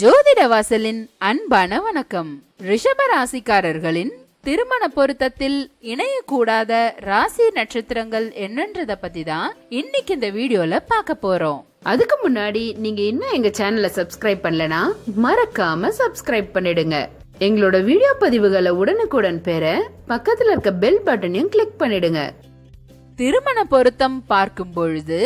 ஜோதிட வாசலின் அன்பான வணக்கம். ரிஷப ராசிக்காரர்களின் திருமண பொருத்தத்தில் இணையக்கூடாத ராசி நட்சத்திரங்கள் என்னன்றத பத்தி தான் இன்னைக்கு இந்த வீடியோல பார்க்க போறோம். அதுக்கு முன்னாடி நீங்க இன்னும் எங்க சேனலை சப்ஸ்கிரைப் பண்ணலனா மறக்காம சப்ஸ்கிரைப் பண்ணிடுங்க. எங்களோட வீடியோ பதிவுகளை உடனுக்குடன் பெற பக்கத்துல இருக்க பெல் பட்டனையும் கிளிக் பண்ணிடுங்க. திருமண பொருத்தம் பார்க்கும் பொழுது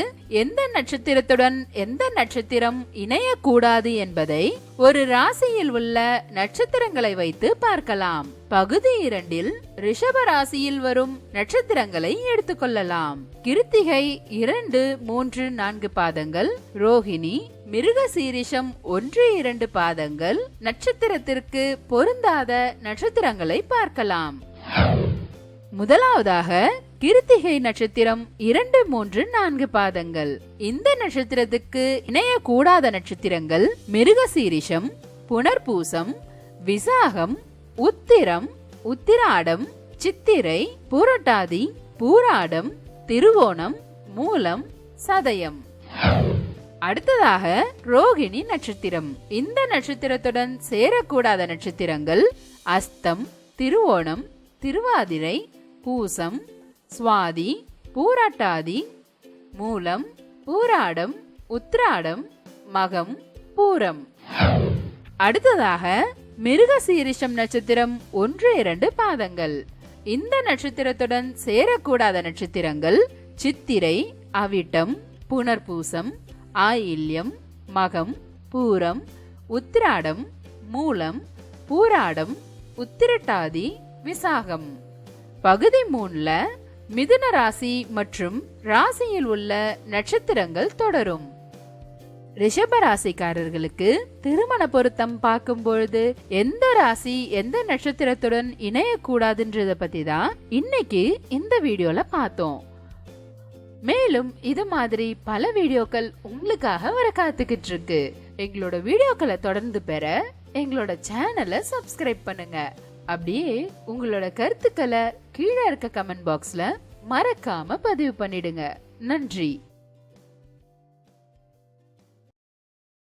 எந்த நட்சத்திரத்துடன் எந்த நட்சத்திரம் இணையக்கூடாது என்பதை ஒரு ராசியில் உள்ள நட்சத்திரங்களை வைத்து பார்க்கலாம். பகுதி இரண்டில் ரிஷப ராசியில் வரும் நட்சத்திரங்களை எடுத்துக்கொள்ளலாம் கிருத்திகை இரண்டு மூன்று நான்கு பாதங்கள் ரோஹிணி மிருக சீரிஷம் ஒன்று இரண்டு பாதங்கள் நட்சத்திரத்திற்கு பொருந்தாத நட்சத்திரங்களை பார்க்கலாம். முதலாவதாக கிருத்திகை நட்சத்திரம் இரண்டு மூன்று நான்கு பாதங்கள். இந்த நட்சத்திரத்துக்கு இணையக்கூடாத நட்சத்திரங்கள் மிருகசீரிஷம் புனர்பூசம் விசாகம் உத்திரம் உத்திராடம் சித்திரை பூரட்டாதி பூராடம் திருவோணம் மூலம் சதயம். அடுத்ததாக ரோகிணி நட்சத்திரம். இந்த நட்சத்திரத்துடன் சேரக்கூடாத நட்சத்திரங்கள் அஸ்தம் திருவோணம் திருவாதிரை பூசம் சுவாதி பூராட்டாதி மூலம் பூராடம் உத்ராடம் மகம் பூரம். அடுத்ததாக மிருக சீரிஷம் நட்சத்திரம் ஒன்று இரண்டு பாதங்கள். இந்த நட்சத்திரத்துடன் சேரக்கூடாத நட்சத்திரங்கள் சித்திரை அவிட்டம் புனர்பூசம் ஆயில்யம் மகம் பூரம் உத்திராடம் மூலம் பூராடம் உத்திரட்டாதி விசாகம். பகுதி மூணுல மிதுன ராசி மற்றும் ராசியில் உள்ள நட்சத்திரங்கள் தொடரும். ரிஷப ராசிக்காரர்களுக்கு திருமண பொருத்தம் பார்க்கும் பொழுது எந்த ராசி எந்த நட்சத்திரத்துடன் இணையக்கூடாதுன்றத பத்தி தான் இன்னைக்கு இந்த வீடியோல பார்த்தோம். மேலும் இது மாதிரி பல வீடியோக்கள் உங்களுக்காக வர காத்துக்கிட்டு இருக்கு எங்களோட வீடியோக்களை தொடர்ந்து பெற எங்களோட சேனலை சப்ஸ்கிரைப் பண்ணுங்க. அப்படியே உங்களோட கருத்துக்களை கீழே இருக்க கமெண்ட் பாக்ஸ்ல மறக்காம பதிவு பண்ணிடுங்க. நன்றி.